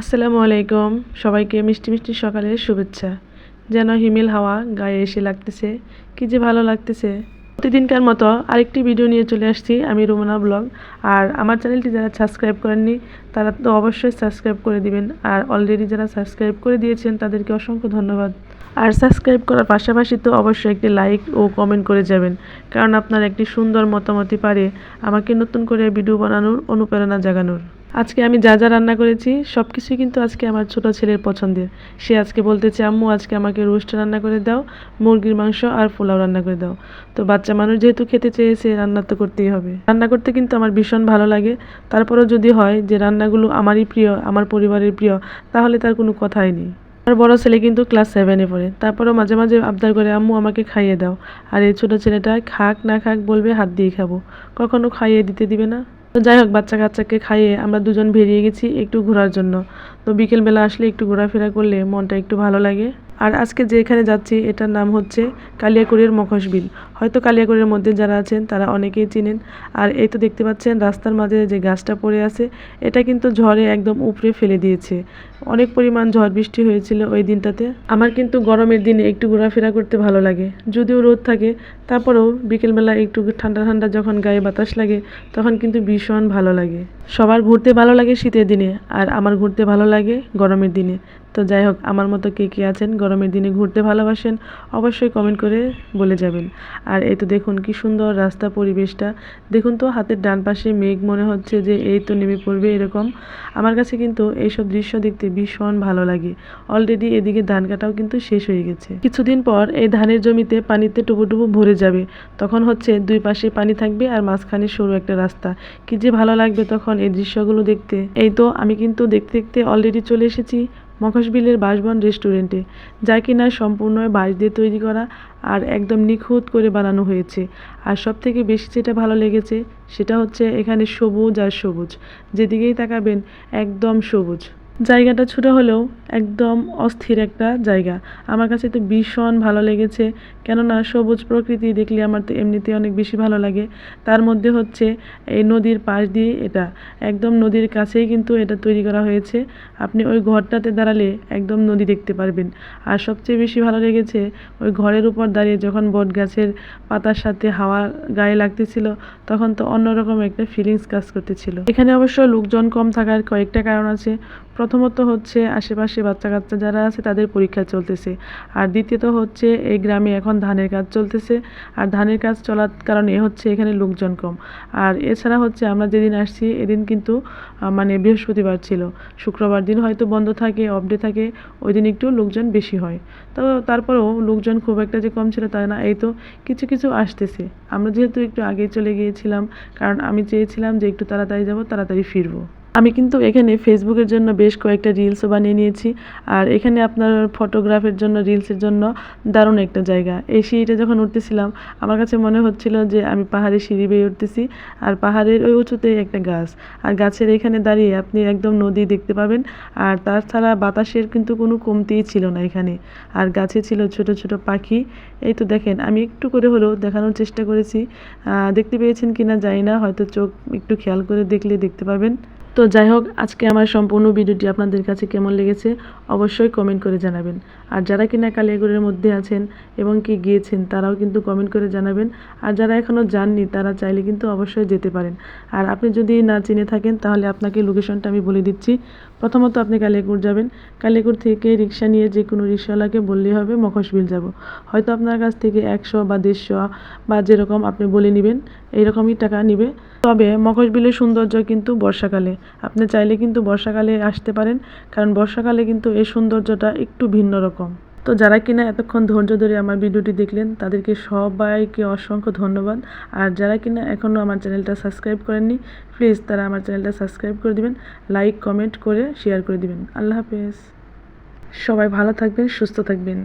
আসসালামু আলাইকুম। সবাইকে মিষ্টি মিষ্টি সকালের শুভেচ্ছা। যেন হিমেল হাওয়া গায়ে এসে লাগতেছে। কি যে ভালো লাগতেছে। প্রতিদিনকার মতো আরেকটি ভিডিও নিয়ে চলে আসছি আমি রুমনা ব্লগ। আর আমার চ্যানেলটি যারা সাবস্ক্রাইব করেননি, তারা তো অবশ্যই সাবস্ক্রাইব করে দিবেন। আর অলরেডি যারা সাবস্ক্রাইব করে দিয়েছেন, তাদেরকে অসংখ্য ধন্যবাদ। আর সাবস্ক্রাইব করার পাশাপাশি তো অবশ্যই একটি লাইক ও কমেন্ট করে যাবেন। কারণ আপনার একটি সুন্দর মতামতই পারে আমাকে নতুন করে ভিডিও বানানোর অনুপ্রেরণা জাগানোর। আজকে আমি যা যা রান্না করেছি সব কিছুই কিন্তু আজকে আমার ছোট ছেলের পছন্দের। সে আজকে বলতেছে, আম্মু, আজকে আমাকে রোস্ট রান্না করে দাও, মুরগির মাংস আর পোলাও রান্না করে দাও। তো বাচ্চা মানুষ যেহেতু খেতে চেয়েছে, রান্না তো করতেই হবে। রান্না করতে কিন্তু আমার ভীষণ ভালো লাগে। তারপরেও যদি হয় যে রান্নাগুলো আমারই প্রিয়, আমার পরিবারের প্রিয়, তাহলে তার কোনো কথাই নেই। আর বড় ছেলে কিন্তু ক্লাস সেভেনে পড়ে। তারপরও মাঝে মাঝে আবদার করে, আম্মু, আমাকে খাইয়ে দাও। আর এই ছোটো ছেলেটা খাক না খাক বলবে, হাত দিয়ে খাব। কখনো খাইয়ে দিতে দিবে না। তো যাই হোক, বাচ্চা কাচ্চাকে খাইয়ে আমরা দুজন বেরিয়ে গেছি একটু ঘোরার জন্য। তো বিকেলবেলা আসলে একটু ঘোরাফেরা করলে মনটা একটু ভালো লাগে। আর আজকে যেখানে যাচ্ছি, এটার নাম হচ্ছে কালিয়াকুড়ির মখশবিল হয়তো কালিয়াকুড়ির মধ্যে যারা আছেন, তারা অনেকেই চিনেন। আর এই তো দেখতে পাচ্ছেন, রাস্তার মাঝে যে গাছটা পড়ে আছে, এটা কিন্তু ঝড়ে একদম উপড়ে ফেলে দিয়েছে। অনেক পরিমাণ ঝড় বৃষ্টি হয়েছিল ওই দিনটাতে। আমার কিন্তু গরমের দিনে একটু ঘোরাফেরা করতে ভালো লাগে। যদিও রোদ থাকে, তারপরেও বিকেলবেলা একটু ঠান্ডা ঠান্ডা যখন গায়ে বাতাস লাগে, তখন কিন্তু ভীষণ ভালো লাগে। সবার ঘুরতে ভালো লাগে শীতের দিনে, আর আমার ঘুরতে ভালো লাগে গরমের দিনে। তো যাই হোক, আমার মতো কে কে আছেন, গরমের দিনে ঘুরতে ভালোবাসেন, অবশ্যই কমেন্ট করে বলে যাবেন। আর এই তো দেখুন কি সুন্দর রাস্তা পরিবেশটা। দেখুন তো হাতের ডান পাশে মেঘ মনে হচ্ছে যে এই তো নেমে পড়বে এরকম। আমার কাছে কিন্তু এইসব দৃশ্য দেখতে ভীষণ ভালো লাগে। অলরেডি এদিকে ধান কাটাও কিন্তু শেষ হয়ে গেছে। কিছুদিন পর এই ধানের জমিতে পানিতে টুপু টুপু ভরে যাবে। তখন হচ্ছে দুই পাশে পানি থাকবে আর মাঝখানে সরু একটা রাস্তা। কি যে ভালো লাগবে তখন এই দৃশ্যগুলো দেখতে। এই তো আমি কিন্তু দেখতে দেখতে অলরেডি চলে এসেছি। মখশবিলের বাসবন রেস্টুরেন্টে, যা কিনা সম্পূর্ণ বাঁশ দিয়ে তৈরি করা আর একদম নিখুঁত করে বানানো হয়েছে। আর সব থেকে বেশি যেটা ভালো লেগেছে, সেটা হচ্ছে এখানে সবুজ আর সবুজ। যেদিকেই তাকাবেন, একদম সবুজ। জায়গাটা ছোটো হলেও একদম অস্থির একটা জায়গা। আমার কাছে তো ভীষণ ভালো লেগেছে, কেননা সবুজ প্রকৃতি দেখলে আমার তো এমনিতে অনেক বেশি ভালো লাগে। তার মধ্যে হচ্ছে এই নদীর পাশ দিয়ে এটা, একদম নদীর কাছেই কিন্তু এটা তৈরি করা হয়েছে। আপনি ওই ঘরটাতে দাঁড়ালে একদম নদী দেখতে পারবেন। আর সবচেয়ে বেশি ভালো লেগেছে, ওই ঘরের উপর দাঁড়িয়ে যখন বট গাছের পাতার সাথে হাওয়া গায়ে লাগতেছিল, তখন তো অন্যরকম একটা ফিলিংস কাজ করতেছিল। এখানে অবশ্য লোকজন কম থাকার কয়েকটা কারণ আছে। প্রথমত হচ্ছে আশেপাশে বাচ্চা কাচ্চা যারা আছে, তাদের পরীক্ষা চলতেছে। আর দ্বিতীয়ত হচ্ছে, এই গ্রামে এখন ধানের কাজ চলতেছে। আর ধানের কাজ চলার কারণে হচ্ছে এখানে লোকজন কম। আর এছাড়া হচ্ছে আমরা যেদিন আসছি, এদিন কিন্তু মানে বৃহস্পতিবার ছিল। শুক্রবার দিন হয়তো বন্ধ থাকে অফ ডে থাকে, ওই দিন একটু লোকজন বেশি হয়। তো তারপরেও লোকজন খুব একটা যে কম ছিল তা না, এই তো কিছু কিছু আসতেছে। আমরা যেহেতু একটু আগে চলে গিয়েছিলাম, কারণ আমি চেয়েছিলাম যে একটু তাড়াতাড়ি যাব, তাড়াতাড়ি ফিরবো। আমি কিন্তু এখানে ফেসবুকের জন্য বেশ কয়েকটা রিলসও বানিয়ে নিয়েছি। আর এখানে আপনার ফটোগ্রাফের জন্য রিলসের জন্য দারুণ একটা জায়গা। এই সিঁড়িটা যখন উঠতেছিলাম, আমার কাছে মনে হচ্ছিল যে আমি পাহাড়ে সিঁড়ি বেয়ে উঠতেছি আর পাহাড়ের ওই উঁচুতেই একটা গাছ। আর গাছের এখানে দাঁড়িয়ে আপনি একদম নদী দেখতে পাবেন। আর তাছাড়া বাতাসের কিন্তু কোনো কমতিই ছিল না এখানে। আর গাছে ছিল ছোট ছোট পাখি। এই তো দেখেন, আমি একটু করে হলেও দেখানোর চেষ্টা করেছি। দেখতে পেয়েছেন কিনা জানি না, হয়তো চোখ একটু খেয়াল করে দেখলে দেখতে পাবেন। তো যাই হোক, আজকে আমার সম্পূর্ণ ভিডিওটি আপনাদের কাছে কেমন লেগেছে অবশ্যই কমেন্ট করে জানাবেন। আর যারা কিনা কালিয়াগুড়ের মধ্যে আছেন এবং কি গিয়েছেন, তারাও কিন্তু কমেন্ট করে জানাবেন। আর যারা এখনও যাননি, তারা চাইলে কিন্তু অবশ্যই যেতে পারেন। আর আপনি যদি না চিনে থাকেন, তাহলে আপনাকে লোকেশনটা আমি বলে দিচ্ছি। প্রথমত আপনি কালিয়াকুড় যাবেন। কালিয়াকুড় থেকে রিক্সা নিয়ে যে কোনো রিক্সাওয়ালাকে বললেই হবে মখশবিল যাব। হয়তো আপনার কাছ থেকে একশো বা দেড়শো বা যেরকম আপনি বলে নেবেন, এইরকমই টাকা নিবে। তবে মখশবিলের সৌন্দর্য কিন্তু বর্ষাকালে। আপনি চাইলে কিন্তু বর্ষাকালে আসতে পারেন, কারণ বর্ষাকালে কিন্তু এই সৌন্দর্যটা একটু ভিন্ন রকম। তো যারা কিনা এতক্ষণ ধৈর্য ধরে আমার ভিডিওটি দেখলেন, তাদেরকে সবাইকে অসংখ্য ধন্যবাদ। আর যারা কিনা এখনও আমার চ্যানেলটা সাবস্ক্রাইব করেননি, প্লিজ তারা আমার চ্যানেলটা সাবস্ক্রাইব করে দিবেন, লাইক, কমেন্ট করে শেয়ার করে দিবেন। আল্লাহ হাফেজ। সবাই ভালো থাকবেন, সুস্থ থাকবেন।